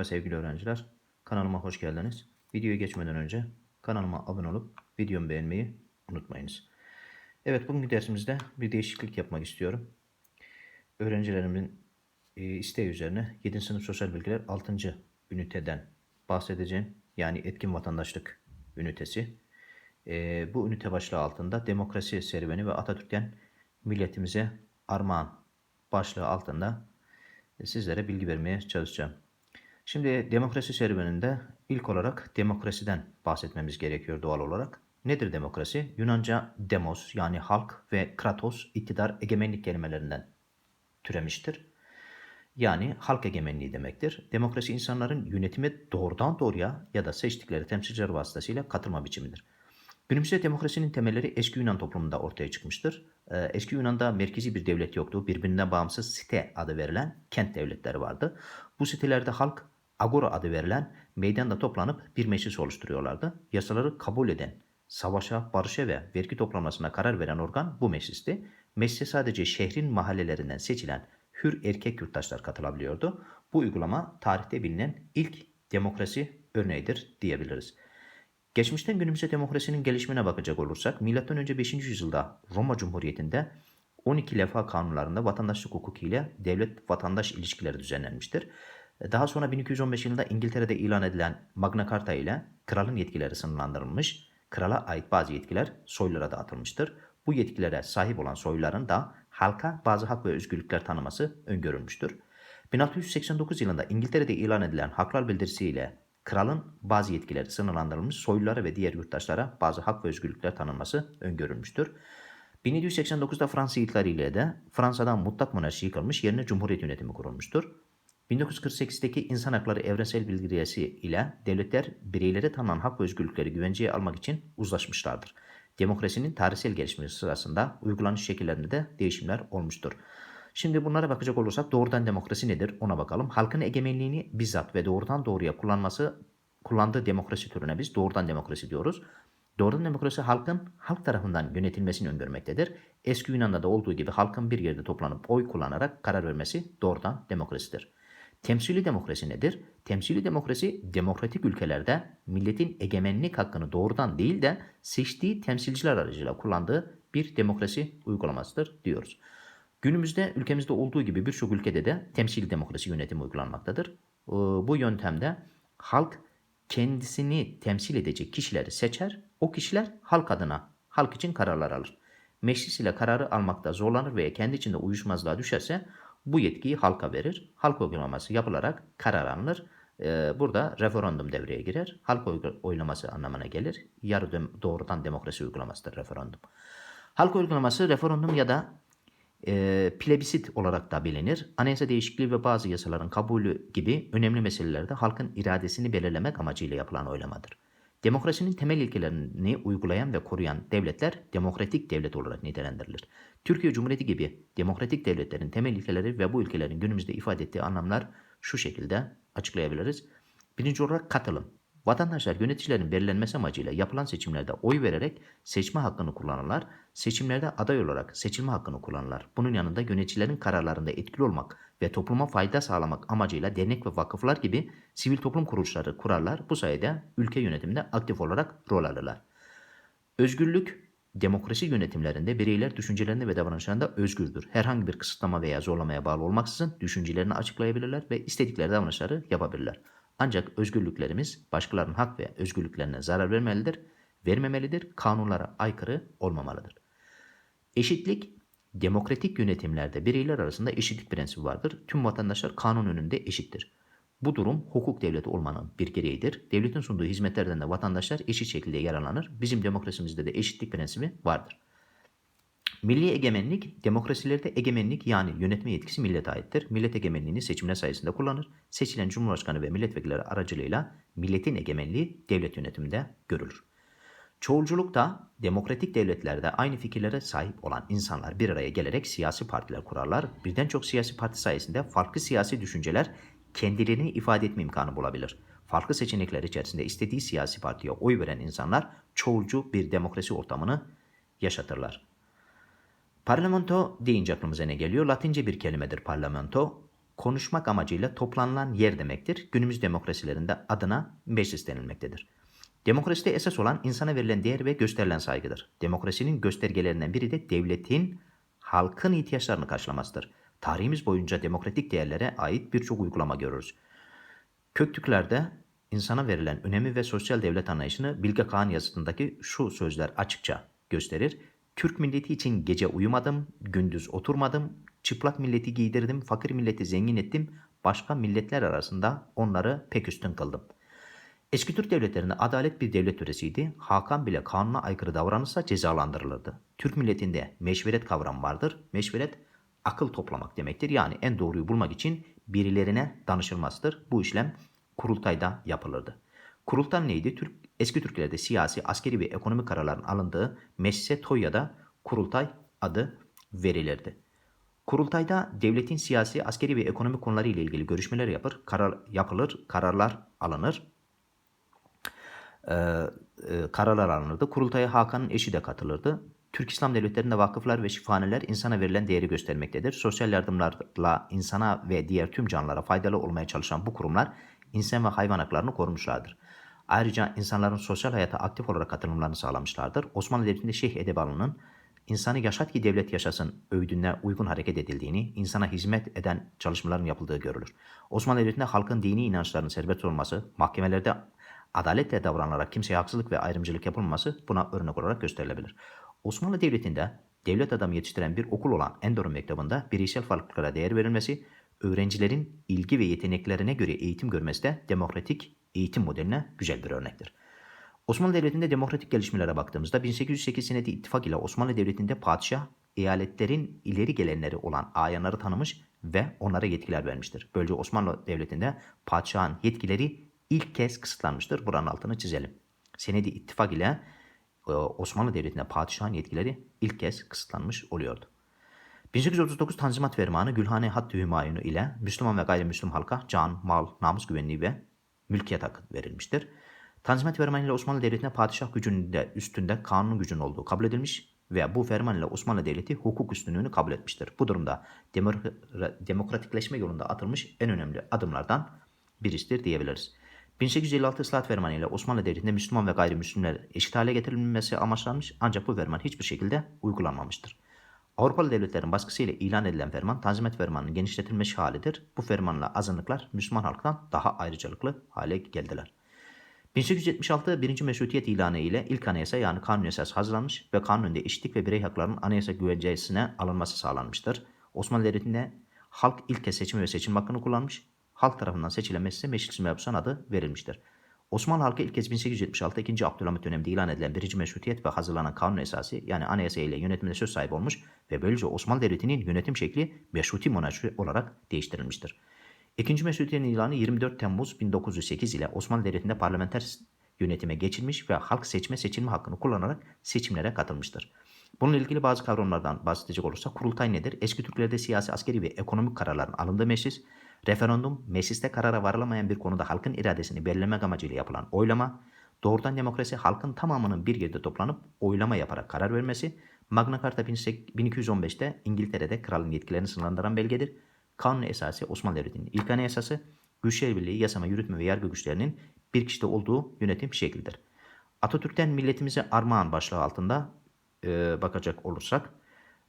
Merhaba sevgili öğrenciler. Kanalıma hoş geldiniz. Videoya geçmeden önce kanalıma abone olup videomu beğenmeyi unutmayınız. Evet bugünkü dersimizde bir değişiklik yapmak istiyorum. Öğrencilerimin e, isteği üzerine 7. sınıf sosyal bilgiler 6. üniteden bahsedeceğim. Yani etkin vatandaşlık ünitesi. E, bu ünite başlığı altında demokrasi serüveni ve Atatürk'ten milletimize armağan başlığı altında sizlere bilgi vermeye çalışacağım. Şimdi demokrasi serüveninde ilk olarak demokrasiden bahsetmemiz gerekiyor doğal olarak. Nedir demokrasi? Yunanca demos yani halk ve kratos iktidar egemenlik kelimelerinden türemiştir. Yani halk egemenliği demektir. Demokrasi insanların yönetime doğrudan doğruya ya da seçtikleri temsilciler vasıtasıyla katılma biçimidir. Günümüzde demokrasinin temelleri eski Yunan toplumunda ortaya çıkmıştır. Ee, Eski Yunan'da merkezi bir devlet yoktu. Birbirinden bağımsız site adı verilen kent devletleri vardı. Bu sitelerde halk agora adı verilen meydanda toplanıp bir meclis oluşturuyorlardı. Yasaları kabul eden, savaşa, barışa ve vergi toplamasına karar veren organ bu meclisti. Meclise sadece şehrin mahallelerinden seçilen hür erkek yurttaşlar katılabiliyordu. Bu uygulama tarihte bilinen ilk demokrasi örneğidir diyebiliriz. Geçmişten günümüze demokrasinin gelişimine bakacak olursak M.Ö. 5. yüzyılda Roma Cumhuriyeti'nde 12 levha kanunlarında vatandaşlık hukuku ile devlet-vatandaş ilişkileri düzenlenmiştir. Daha sonra 1215 yılında İngiltere'de ilan edilen Magna Carta ile kralın yetkileri sınırlandırılmış, krala ait bazı yetkiler soylulara dağıtılmıştır. Bu yetkilere sahip olan soyluların da halka bazı hak ve özgürlükler tanıması öngörülmüştür. 1689 yılında İngiltere'de ilan edilen Haklar Bildirisi ile kralın bazı yetkileri sınırlandırılmış, soylulara ve diğer yurttaşlara bazı hak ve özgürlükler tanınması öngörülmüştür. 1789'da Fransız ile de Fransa'dan mutlak monarşi yıkılmış, yerine cumhuriyet yönetimi kurulmuştur. 1948'deki İnsan Hakları Evrensel Bildirgesi ile devletler bireylere tanınan hak ve özgürlükleri güvenceye almak için uzlaşmışlardır. Demokrasinin tarihsel gelişmesi sırasında uygulanış şekillerinde de değişimler olmuştur. Şimdi bunlara bakacak olursak doğrudan demokrasi nedir ona bakalım. Halkın egemenliğini bizzat ve doğrudan doğruya kullanması kullandığı demokrasi türüne biz doğrudan demokrasi diyoruz. Doğrudan demokrasi halkın halk tarafından yönetilmesini öngörmektedir. Eski Yunan'da da olduğu gibi halkın bir yerde toplanıp oy kullanarak karar vermesi doğrudan demokrasidir. Temsili demokrasi nedir? Temsili demokrasi demokratik ülkelerde milletin egemenlik hakkını doğrudan değil de seçtiği temsilciler aracılığıyla kullandığı bir demokrasi uygulamasıdır diyoruz. Günümüzde ülkemizde olduğu gibi birçok ülkede de temsili demokrasi yönetimi uygulanmaktadır. Ee, bu yöntemde halk kendisini temsil edecek kişileri seçer, o kişiler halk adına, halk için kararlar alır. Meclis ile kararı almakta zorlanır veya kendi içinde uyuşmazlığa düşerse bu yetkiyi halka verir. Halk uygulaması yapılarak karar alınır. Ee, burada referandum devreye girer. Halk oylaması anlamına gelir. Yarı doğrudan demokrasi uygulamasıdır referandum. Halk uygulaması referandum ya da e, plebisit olarak da bilinir. Anayasa değişikliği ve bazı yasaların kabulü gibi önemli meselelerde halkın iradesini belirlemek amacıyla yapılan oylamadır. Demokrasinin temel ilkelerini uygulayan ve koruyan devletler demokratik devlet olarak nitelendirilir. Türkiye Cumhuriyeti gibi demokratik devletlerin temel ilkeleri ve bu ülkelerin günümüzde ifade ettiği anlamlar şu şekilde açıklayabiliriz. Birinci olarak katılım. Vatandaşlar yöneticilerin belirlenmesi amacıyla yapılan seçimlerde oy vererek seçme hakkını kullanırlar. Seçimlerde aday olarak seçilme hakkını kullanırlar. Bunun yanında yöneticilerin kararlarında etkili olmak ve topluma fayda sağlamak amacıyla dernek ve vakıflar gibi sivil toplum kuruluşları kurarlar. Bu sayede ülke yönetiminde aktif olarak rol alırlar. Özgürlük Demokrasi yönetimlerinde bireyler düşüncelerinde ve davranışlarında özgürdür. Herhangi bir kısıtlama veya zorlamaya bağlı olmaksızın düşüncelerini açıklayabilirler ve istedikleri davranışları yapabilirler. Ancak özgürlüklerimiz başkalarının hak ve özgürlüklerine zarar vermelidir, vermemelidir, kanunlara aykırı olmamalıdır. Eşitlik, demokratik yönetimlerde bireyler arasında eşitlik prensibi vardır. Tüm vatandaşlar kanun önünde eşittir. Bu durum hukuk devleti olmanın bir gereğidir. Devletin sunduğu hizmetlerden de vatandaşlar eşit şekilde yararlanır. Bizim demokrasimizde de eşitlik prensibi vardır. Milli egemenlik, demokrasilerde egemenlik yani yönetme yetkisi millete aittir. Millet egemenliğini seçimler sayesinde kullanır. Seçilen cumhurbaşkanı ve milletvekilleri aracılığıyla milletin egemenliği devlet yönetiminde görülür. Çoğulculukta demokratik devletlerde aynı fikirlere sahip olan insanlar bir araya gelerek siyasi partiler kurarlar. Birden çok siyasi parti sayesinde farklı siyasi düşünceler kendilerini ifade etme imkanı bulabilir. Farklı seçenekler içerisinde istediği siyasi partiye oy veren insanlar çoğulcu bir demokrasi ortamını yaşatırlar. Parlamento deyince aklımıza ne geliyor? Latince bir kelimedir parlamento. konuşmak amacıyla toplanılan yer demektir. Günümüz demokrasilerinde adına meclis denilmektedir. Demokraside esas olan insana verilen değer ve gösterilen saygıdır. Demokrasinin göstergelerinden biri de devletin halkın ihtiyaçlarını karşılamasıdır. Tarihimiz boyunca demokratik değerlere ait birçok uygulama görürüz. Köktürklerde insana verilen önemi ve sosyal devlet anlayışını Bilge Kağan yazıtındaki şu sözler açıkça gösterir. Türk milleti için gece uyumadım, gündüz oturmadım, çıplak milleti giydirdim, fakir milleti zengin ettim, başka milletler arasında onları pek üstün kıldım. Eski Türk devletlerinde adalet bir devlet töresiydi. Hakan bile kanuna aykırı davranırsa cezalandırılırdı. Türk milletinde meşveret kavramı vardır. Meşveret akıl toplamak demektir. Yani en doğruyu bulmak için birilerine danışılmasıdır. Bu işlem kurultayda yapılırdı. Kurultay neydi? Türk, eski Türklerde siyasi, askeri ve ekonomik kararların alındığı meclise Toya'da kurultay adı verilirdi. Kurultayda devletin siyasi, askeri ve ekonomik konuları ile ilgili görüşmeler yapır, karar yapılır, kararlar alınır. Ee, e, kararlar alınırdı. Kurultaya Hakan'ın eşi de katılırdı. Türk İslam devletlerinde vakıflar ve şifahaneler insana verilen değeri göstermektedir. Sosyal yardımlarla insana ve diğer tüm canlılara faydalı olmaya çalışan bu kurumlar insan ve hayvan haklarını korumuşlardır. Ayrıca insanların sosyal hayata aktif olarak katılımlarını sağlamışlardır. Osmanlı Devleti'nde Şeyh Edebalı'nın insanı yaşat ki devlet yaşasın öğüdüne uygun hareket edildiğini, insana hizmet eden çalışmaların yapıldığı görülür. Osmanlı Devleti'nde halkın dini inançlarının serbest olması, mahkemelerde adaletle davranılarak kimseye haksızlık ve ayrımcılık yapılmaması buna örnek olarak gösterilebilir. Osmanlı Devleti'nde devlet adamı yetiştiren bir okul olan Endorun Mektebi'nde bireysel farklılıklara değer verilmesi, öğrencilerin ilgi ve yeteneklerine göre eğitim görmesi de demokratik eğitim modeline güzel bir örnektir. Osmanlı Devleti'nde demokratik gelişmelere baktığımızda 1808 senedi ittifak ile Osmanlı Devleti'nde padişah eyaletlerin ileri gelenleri olan ayanları tanımış ve onlara yetkiler vermiştir. Böylece Osmanlı Devleti'nde padişahın yetkileri ilk kez kısıtlanmıştır. Buranın altını çizelim. Senedi ittifak ile e, Osmanlı Devleti'nde padişahın yetkileri ilk kez kısıtlanmış oluyordu. 1839 Tanzimat Fermanı Gülhane Hattı Hümayunu ile Müslüman ve gayrimüslim halka can, mal, namus güvenliği ve mülkiyet hakkı verilmiştir. Tanzimat Fermanı ile Osmanlı Devleti'ne padişah gücünün de üstünde kanun gücünün olduğu kabul edilmiş ve bu ferman ile Osmanlı Devleti hukuk üstünlüğünü kabul etmiştir. Bu durumda demokratikleşme yolunda atılmış en önemli adımlardan birisidir diyebiliriz. 1856 Islahat Fermanı ile Osmanlı Devleti'nde Müslüman ve gayrimüslimler eşit hale getirilmesi amaçlanmış ancak bu ferman hiçbir şekilde uygulanmamıştır. Avrupalı devletlerin baskısıyla ilan edilen ferman Tanzimat Fermanı'nın genişletilmiş halidir. Bu fermanla azınlıklar Müslüman halktan daha ayrıcalıklı hale geldiler. 1876 birinci Meşrutiyet ilanı ile ilk anayasa yani kanun esası hazırlanmış ve kanun önünde eşitlik ve birey haklarının anayasa güvencesine alınması sağlanmıştır. Osmanlı Devleti'nde halk ilk kez seçim ve seçim hakkını kullanmış, halk tarafından seçilen meclise meclis mebusan adı verilmiştir. Osmanlı halkı ilk kez 1876 2. Abdülhamit döneminde ilan edilen birinci meşrutiyet ve hazırlanan kanun esası yani anayasa ile yönetimde söz sahibi olmuş ve böylece Osmanlı Devleti'nin yönetim şekli meşruti monarşi olarak değiştirilmiştir. İkinci meşrutiyetin ilanı 24 Temmuz 1908 ile Osmanlı Devleti'nde parlamenter yönetime geçilmiş ve halk seçme seçilme hakkını kullanarak seçimlere katılmıştır. Bununla ilgili bazı kavramlardan bahsedecek olursak kurultay nedir? Eski Türklerde siyasi, askeri ve ekonomik kararların alındığı meclis, referandum, mecliste karara varılamayan bir konuda halkın iradesini belirlemek amacıyla yapılan oylama, doğrudan demokrasi halkın tamamının bir yerde toplanıp oylama yaparak karar vermesi, Magna Carta 1215'te İngiltere'de kralın yetkilerini sınırlandıran belgedir. Kanun esası Osmanlı Devleti'nin ilk anayasası, güçler birliği, yasama, yürütme ve yargı güçlerinin bir kişide olduğu yönetim şeklidir. Atatürk'ten milletimize armağan başlığı altında e, bakacak olursak,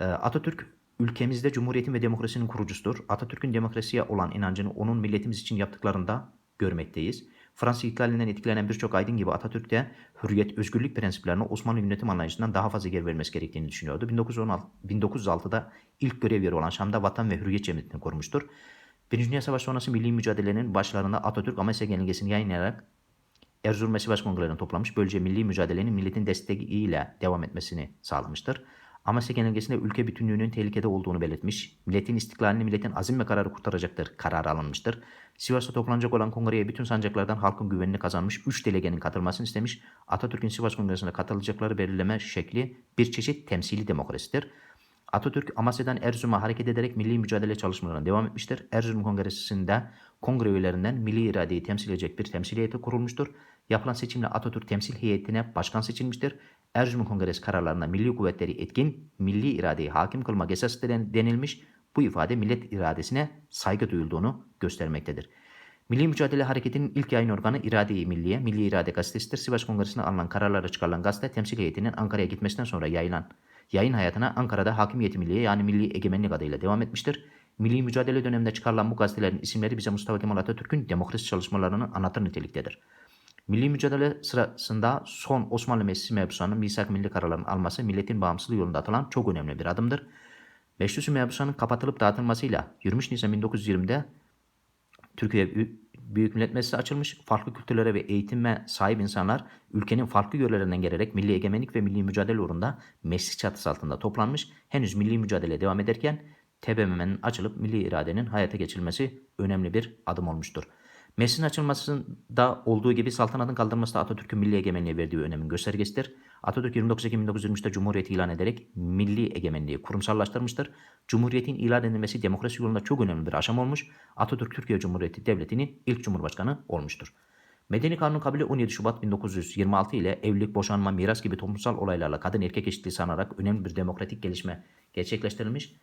e, Atatürk ülkemizde cumhuriyetin ve demokrasinin kurucusudur. Atatürk'ün demokrasiye olan inancını onun milletimiz için yaptıklarında görmekteyiz. Fransız ihtilalinden etkilenen birçok aydın gibi Atatürk de hürriyet, özgürlük prensiplerine Osmanlı yönetim anlayışından daha fazla yer verilmesi gerektiğini düşünüyordu. 1916, 1906'da ilk görev yeri olan Şam'da Vatan ve Hürriyet Cemiyeti'ni kurmuştur. Birinci Dünya Savaşı sonrası milli mücadelenin başlarında Atatürk Amasya Genelgesi'ni yayınlayarak Erzurum Mesibaş Kongrelerini toplamış. Böylece milli mücadelenin milletin desteğiyle devam etmesini sağlamıştır. Amasya Genelgesi'nde ülke bütünlüğünün tehlikede olduğunu belirtmiş. Milletin istiklalini milletin azim ve kararı kurtaracaktır kararı alınmıştır. Sivas'ta toplanacak olan kongreye bütün sancaklardan halkın güvenini kazanmış 3 delegenin katılmasını istemiş. Atatürk'ün Sivas Kongresi'nde katılacakları belirleme şekli bir çeşit temsili demokrasidir. Atatürk Amasya'dan Erzurum'a hareket ederek milli mücadele çalışmalarına devam etmiştir. Erzurum Kongresi'nde kongre üyelerinden milli iradeyi temsil edecek bir temsil heyeti kurulmuştur. Yapılan seçimle Atatürk temsil heyetine başkan seçilmiştir. Erzurum Kongresi kararlarına milli kuvvetleri etkin, milli iradeyi hakim kılmak esas denilmiş. Bu ifade millet iradesine saygı duyulduğunu göstermektedir. Milli Mücadele Hareketi'nin ilk yayın organı İrade-i Milliye, Milli İrade Gazetesi'dir. Sivas Kongresi'ne alınan kararlara çıkarılan gazete temsil heyetinin Ankara'ya gitmesinden sonra yayılan yayın hayatına Ankara'da Hakimiyeti Milliye yani Milli Egemenlik adıyla devam etmiştir. Milli mücadele döneminde çıkarılan bu gazetelerin isimleri bize Mustafa Kemal Atatürk'ün demokrasi çalışmalarını anlatır niteliktedir. Milli mücadele sırasında son Osmanlı Meclisi mebzusanın misak milli kararların alması milletin bağımsızlığı yolunda atılan çok önemli bir adımdır. Meclisi kapatılıp dağıtılmasıyla 23 Nisan 1920'de Türkiye Bü- Büyük Millet Meclisi açılmış. Farklı kültürlere ve eğitime sahip insanlar ülkenin farklı yörelerinden gelerek milli egemenlik ve milli mücadele uğrunda meclis çatısı altında toplanmış. Henüz milli mücadele devam ederken TBMM'nin açılıp milli iradenin hayata geçirilmesi önemli bir adım olmuştur. Meclisin açılmasında olduğu gibi saltanatın kaldırılması da Atatürk'ün milli egemenliğe verdiği önemin göstergesidir. Atatürk 29 Ekim 1923'te Cumhuriyeti ilan ederek milli egemenliği kurumsallaştırmıştır. Cumhuriyetin ilan edilmesi demokrasi yolunda çok önemli bir aşama olmuş. Atatürk Türkiye Cumhuriyeti Devleti'nin ilk cumhurbaşkanı olmuştur. Medeni Kanun kabili 17 Şubat 1926 ile evlilik, boşanma, miras gibi toplumsal olaylarla kadın erkek eşitliği sanarak önemli bir demokratik gelişme gerçekleştirilmiş.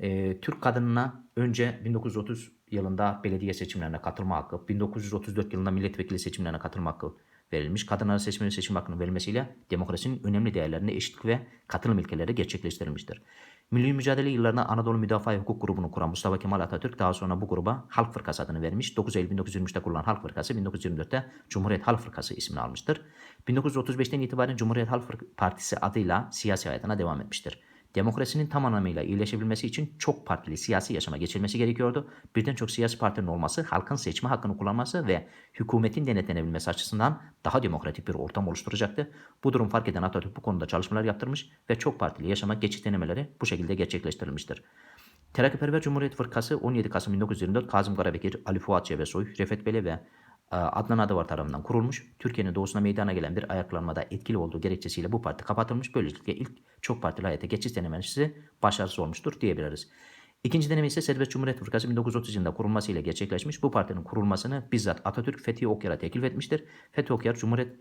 Ee, Türk kadınına önce 1930 yılında belediye seçimlerine katılma hakkı, 1934 yılında milletvekili seçimlerine katılma hakkı verilmiş. Kadınlara seçme ve seçim hakkının verilmesiyle demokrasinin önemli değerlerine eşitlik ve katılım ilkeleri gerçekleştirilmiştir. Milli mücadele yıllarında Anadolu Müdafaa Hukuk Grubu'nu kuran Mustafa Kemal Atatürk daha sonra bu gruba Halk Fırkası adını vermiş. 9 Eylül 1923'te kurulan Halk Fırkası 1924'te Cumhuriyet Halk Fırkası ismini almıştır. 1935'ten itibaren Cumhuriyet Halk Partisi adıyla siyasi hayatına devam etmiştir. Demokrasinin tam anlamıyla iyileşebilmesi için çok partili siyasi yaşama geçilmesi gerekiyordu. Birden çok siyasi partinin olması, halkın seçme hakkını kullanması ve hükümetin denetlenebilmesi açısından daha demokratik bir ortam oluşturacaktı. Bu durum fark eden Atatürk bu konuda çalışmalar yaptırmış ve çok partili yaşama geçiş denemeleri bu şekilde gerçekleştirilmiştir. Terakkiperver Cumhuriyet Fırkası 17 Kasım 1924 Kazım Karabekir, Ali Fuat Cebesoy, Refet Bele ve Adnan Adıvar tarafından kurulmuş. Türkiye'nin doğusuna meydana gelen bir ayaklanmada etkili olduğu gerekçesiyle bu parti kapatılmış. Böylelikle ilk çok partili hayata geçiş denemesi başarısız olmuştur diyebiliriz. İkinci deneme ise Serbest Cumhuriyet Fırkası 1930 yılında kurulmasıyla gerçekleşmiş. Bu partinin kurulmasını bizzat Atatürk Fethi Okyar'a teklif etmiştir. Fethi Okyar Cumhuriyet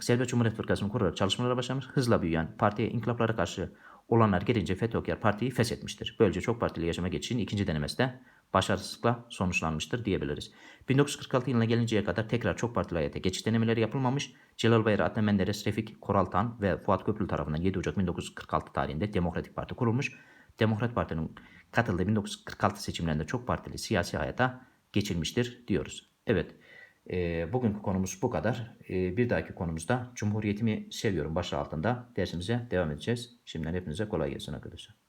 Serbest Cumhuriyet Fırkası'nı kurarak çalışmalara başlamış. Hızla büyüyen partiye inkılaplara karşı olanlar gelince Fethi Okyar partiyi feshetmiştir. Böylece çok partili yaşama geçişin ikinci denemesi de başarısızlıkla sonuçlanmıştır diyebiliriz. 1946 yılına gelinceye kadar tekrar çok partili hayata geçiş denemeleri yapılmamış. Celal Bayar, Adnan Menderes, Refik Koraltan ve Fuat Köprülü tarafından 7 Ocak 1946 tarihinde Demokratik Parti kurulmuş. Demokrat Parti'nin katıldığı 1946 seçimlerinde çok partili siyasi hayata geçilmiştir diyoruz. Evet, e, bugünkü konumuz bu kadar. E, bir dahaki konumuzda Cumhuriyetimi seviyorum başlığı altında dersimize devam edeceğiz. Şimdiden hepinize kolay gelsin arkadaşlar.